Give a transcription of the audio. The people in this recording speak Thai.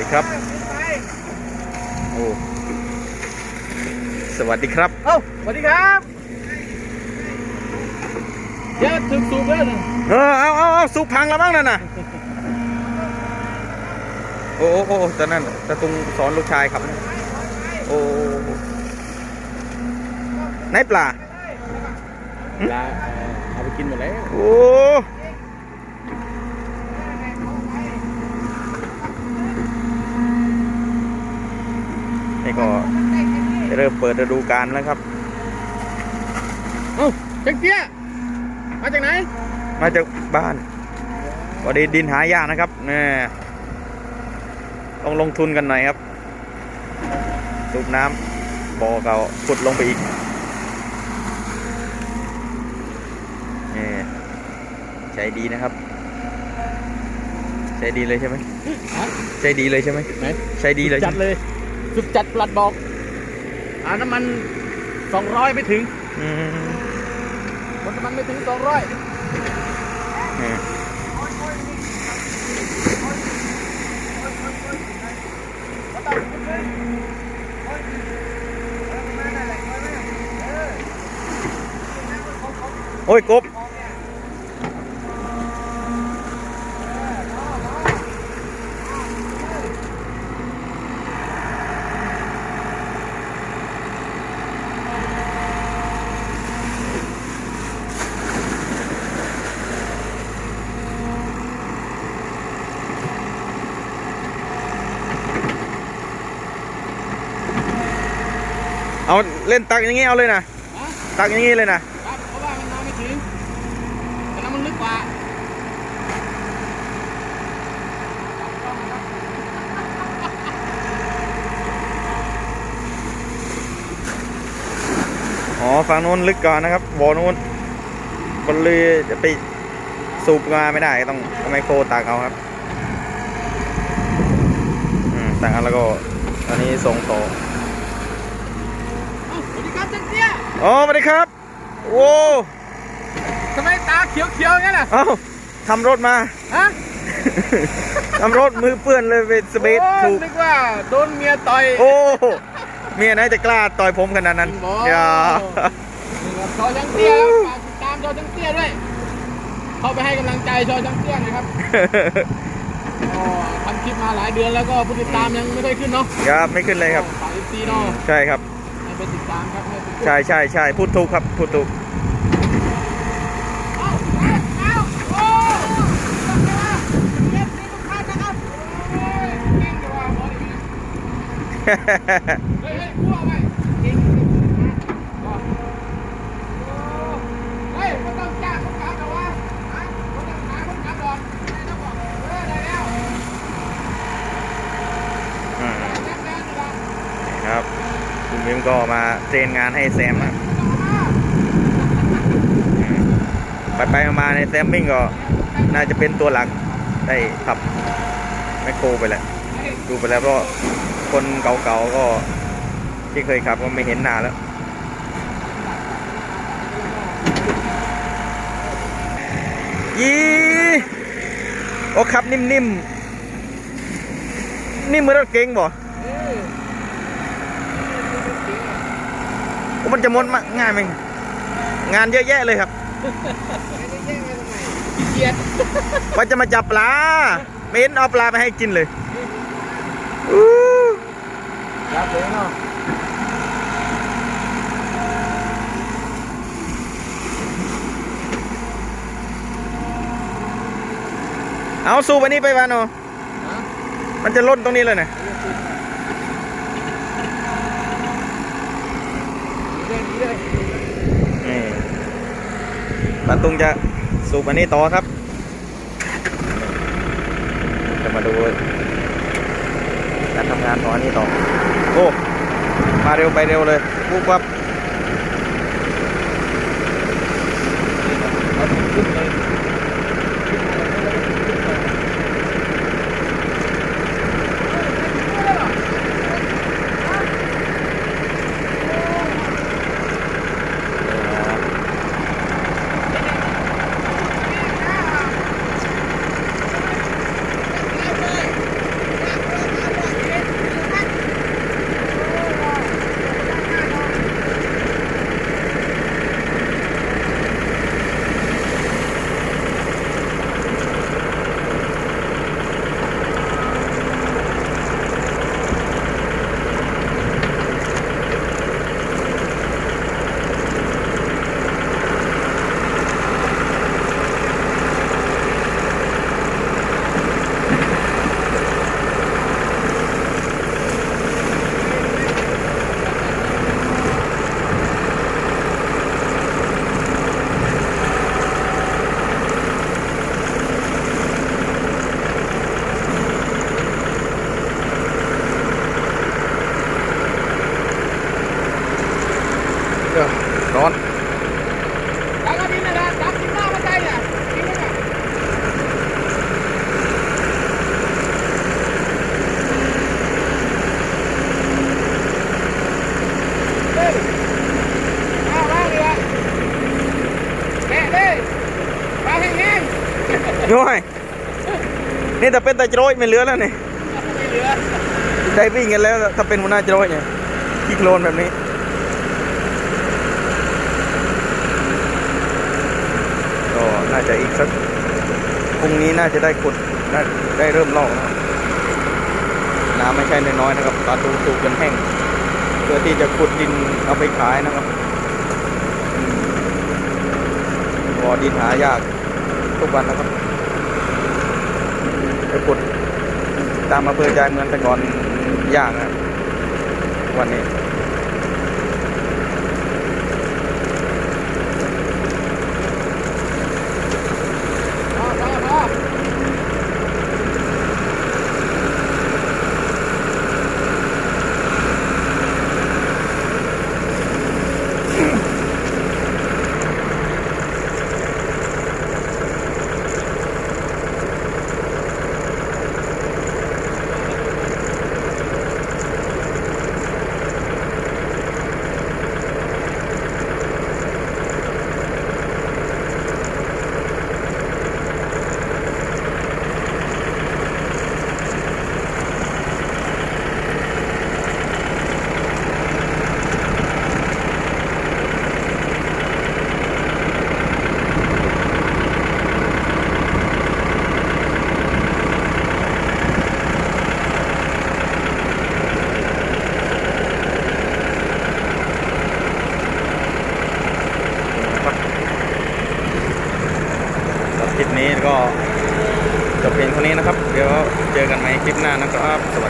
ดีครับ โอ้สวัสดีครับ เอ้าสวัสดีครับเดี๋ยวถึงสูบแล้วนะเออเอาเอาเอาสุพังแล้วมั้งนั่นน่ะ โอ้โอ้โอ้ตอนนั้นตะตุงสอนลูกชายครับ โอ้ไหนปลาลาเอาไปกินหมดแล้วโอ้ นี่ก็จะเริ่มเปิดฤดูกาลแล้วครับเอ้าเจ๊งเตี้ยมาจากไหน มาจากบ้านพอดีดินหายากนะครับเนี่ยต้องลงทุนกันหน่อยครับสูบน้ำบ่อเก่าขุดลงไปอีกนี่ใจดีนะครับใจดีเลยใช่ไหมฮะใจดีเลยใช่ไหมไหนใจดีเลยจัใช่ดไหมเลย สุดจัดปลัดบอกอ่าน้ำมันสองร้อยไม่ถึงอืมหมดน้ำมันไม่ถึงสองร้อยนี่โอ้ยกบ เอาเล่นตักอย่างงี้เอาเลยนะฮะตักอย่างงี้เลยนะครับเพราะว่ามันมาไม่ถึงแต่น้ำมันลึกกว่าอ๋อฝั่งนู้นลึกก่อนนะครับบ่อนู้นบนเรือจะไปสูบมาไม่ได้ต้องเอาไมโครตักเอาครับอืมตักเอาแล้วก็ตอนนี้ส่งต่อ เอ้าสวัสดีครับเจ๊งเตี้ย อ๋อสวัสดีครับ โอ้ทำไมตาเขียวๆอย่างนั้นน่ะเอ้าทำรถมา ฮะทำรถมือเปื้อนเลยไปสเปซโอ้ถูกนึกว่าโดนเมียต่อยโอ้เมียไหนจะกล้าต่อยผมขนาดนั้นบออย่าชอจังเตี้ยแล้วฝากติดตามชอจังเตี้ยด้วย เข้าไปให้กำลังใจชอจังเตี้ยหนะครับก็ทำคลิปมาหลายเดือนแล้วก็ผู้ติดตามยังไม่ได้ขึ้นเนาะครับไม่ขึ้นเลยครับฝากอีซีเนาะ ใช่ครับให้ ไปติดตามครับให้ไปใช่ใช่ใช่พูดถูกครับพูดถูกเอาเอาโอ้เก็บนี่ทุกท่านนะครับโอ้ยเก่งจังว่าบอลนี่เฮ้ยเฮ้ยกลัวไหมเก่งอ๋อเฮ้ยไม่ต้องจ้างเขากลับหรอวะฮะไม่ต้องหาคนกลับหรอกไม่ต้องบอกเออได้แล้ว อืม แจ้งแล้วจะได้ ครับ มิมก็มาเทรนงานให้แซมครับไปไปมาในแซมมิ่งก็น่าจะเป็นตัวหลักได้ขับแมคโครไปแหละดูไปแล้วก็คนเก่าๆก็ที่เคยขับก็ไม่เห็นหน้าแล้วยีโอ้ขับนิ่มๆ นิ่มเหมือนรถเก๋งบ่ เออ โอ้ มันจะมดมาง่ายไหมงานเยอะแยะเลยครับขี้เกียจว่าจะมาจับปลาไม่เห็นเอาปลาไปให้กินเลยอู้รับเลยเนาะเอาสูบอันนี้ไปวานอฮะมันจะล่นตรงนี้เลยนะ เล่ นเล่นนี่ปาตุงจะสูบอันนี้ต่อครับ จะมาดูการทำงานของอันนี้ต่อ โอ้ มาเร็วไปเร็วเลยปุ๊บปั๊บ เอาขึ้นเลยนี่แต่เป็นแต่โจรยไม่เหลือแล้วนี่ไม่เหลือได้วิ่งกันแล้วถ้าเป็นหัวหน้าโจรยเนี่ยขี้โคลนแบบนี้ก็น่าจะอีกสักพรุ่งนี้น่าจะได้ขุดน่าได้เริ่มลอกนะครับน้ำไม่ใช่น้อยๆนะครับตาตูสูบจนแห้งเพื่อที่จะขุดดินเอาไปขายนะครับอืมบ่อดินหายากทุกวันนะครับ ไปขุดตามอำเภอใจเมืองแต่ก่อนยากนะวันนี้ พอพอพอ ครับสำหรับคลิปนี้ก็จบเพียงเท่านี้นะ ปีหม่คลิปหน้านะครับสวัสดีครับ